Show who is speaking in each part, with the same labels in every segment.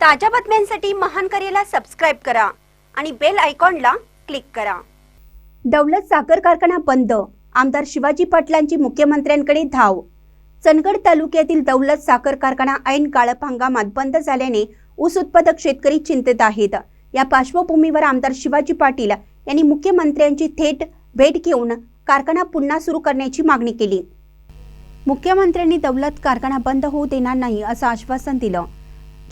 Speaker 1: ताज्या बातम्यांसाठी महान करेला सबस्क्राईब करा आणि बेल आयकॉनला क्लिक करा. दौलत साखर कारखाना बंद. आमदार शिवाजी पाटलांची मुख्यमंत्र्यांकडे धाव. चंदगड तालुक्यातील दौलत साखर कारखाना ऐन गाळप हंगामात बंद झाल्याने ऊस उत्पादक शेतकरी चिंतेत आहेत. या पार्श्वभूमीवर आमदार शिवाजी पाटील यांनी मुख्यमंत्र्यांची थेट भेट घेऊन कारखाना पुन्हा सुरू करण्याची मागणी केली. मुख्यमंत्र्यांनी दौलत कारखाना बंद होऊ देणार नाही असं आश्वासन दिलं.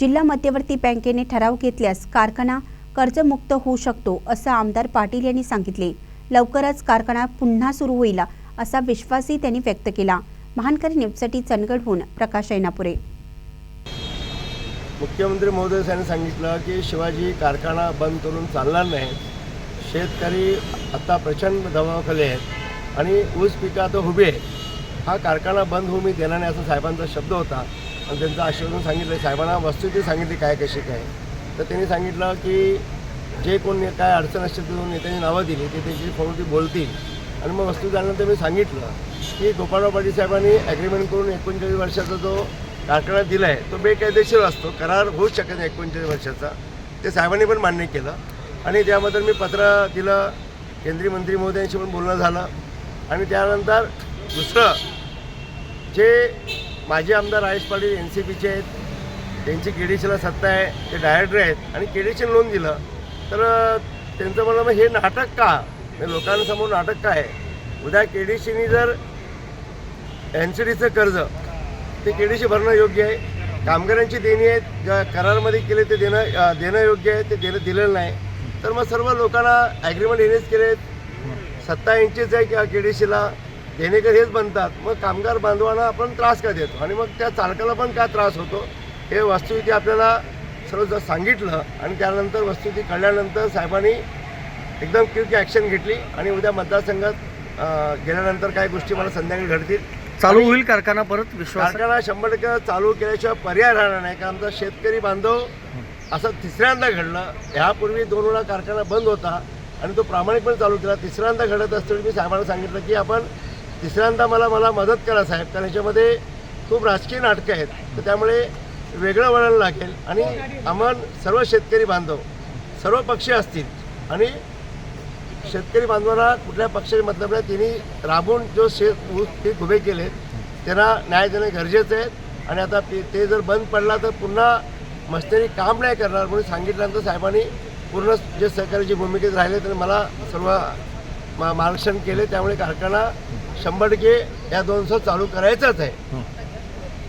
Speaker 1: जिल्हा मध्यवर्ती बँकेने ठराव घेतल्यास कारखाना कर्जमुक्त होऊ शकतो असं आमदार पाटील यांनी सांगितले. लवकरच कारखाना पुन्हा सुरू होईल असा विश्वासही त्यांनी व्यक्त केला. महानकरी न्यूजसाठी चंदगडहून प्रकाश ऐनापुरे.
Speaker 2: मुख्यमंत्री महोदय यांनी सांगितलं की शिवाजी कारखाना बंद करून चालणार नाही शेतकरी आता प्रचंड दबावाखाली आहेत आणि ऊस पिकं आता उभी हा कारखाना बंद होऊ मी देणार नाही असा साहेबांचा शब्द होता. आणि त्यांचं आश्वासन सांगितलं. साहेबांना वस्तुस्थिती सांगितली काय कशी काय. तर त्यांनी सांगितलं की जे कोण काय अडचण असेल ते नेत्यांनी नावं दिली. ते त्याची फोनवरती बोलतील. आणि मग वस्तू झाल्यानंतर मी सांगितलं की गोपाळराव पाटील साहेबांनी ॲग्रीमेंट करून एकोणचाळीस वर्षाचा जो कारखाना दिला आहे तो बेकायदेशीर असतो. करार होऊच शकत नाही एकोणचाळीस वर्षाचा. ते साहेबांनी पण मान्य केलं. आणि त्याबद्दल मी पत्र दिलं. केंद्रीय मंत्री मोदयांशी पण बोलणं झालं. आणि त्यानंतर दुसरं जे माजी आमदार राजेश पाटील एन सी पीचे आहेत. त्यांची केडीसीला सत्ता आहे ते डायरेक्टर आहेत. आणि केडीसी लोन दिलं. तर त्यांचं म्हणणं मग हे नाटक का? म्हणजे लोकांसमोर नाटक काय? आहे उद्या केडीसीनी जर एन सी डीचं कर्ज ते केडीसी भरणं योग्य आहे. कामगारांची देणी आहेत. ज्या करारमध्ये केले ते देणं देणं योग्य आहे. ते देणं दिलेलं नाही. तर मग सर्व लोकांना ॲग्रीमेंट एनेच केले सत्ता इंचीच आहे किंवा के डी सीला देणेकर हेच बनतात. मग कामगार बांधवांना आपण त्रास का देतो? आणि मग त्या चालकाला पण काय त्रास होतो? हे वस्तुस्थिती आपल्याला सर्व जर सांगितलं आणि त्यानंतर वस्तुस्थिती कळल्यानंतर साहेबांनी एकदम क्विक ॲक्शन घेतली आणि उद्या मतदारसंघात गेल्यानंतर काय गोष्टी मला संध्याकाळी घडतील.
Speaker 3: चालू होईल कारखाना परत? विश्वास?
Speaker 2: कारखाना शंभर टक्के चालू केल्याशिवाय पर्याय राहणार नाही. कारण आमचा शेतकरी बांधव असं तिसऱ्यांदा घडलं. ह्यापूर्वी दोन वेळा कारखाना बंद होता आणि तो प्रामाणिकपणे चालू केला. तिसऱ्यांदा घडत असताना मी साहेबांना सांगितलं की आपण तिसऱ्यांदा मला मला मदत करा साहेब कारण याच्यामध्ये खूप राजकीय नाटकं आहेत. तर त्यामुळे वेगळं वळण लागेल आणि आम्हाला सर्व शेतकरी बांधव सर्व पक्षी असतील आणि शेतकरी बांधवांना कुठल्या पक्षाचे मतलब नाही. त्यांनी राबून जो शेत ऊस पीक उभे केले त्यांना न्याय देणं गरजेचं आहे. आणि आता ते ते जर बंद पडला तर पुन्हा मस्तरी काम नाही करणार म्हणून सांगितल्यानंतर साहेबांनी पूर्ण जे सहकार्याची भूमिकेत राहिले तर मला सर्व मा मार्गदर्शन केले. त्यामुळे कारखाना शंभर टक्के या दोन चालू करायचाच आहे.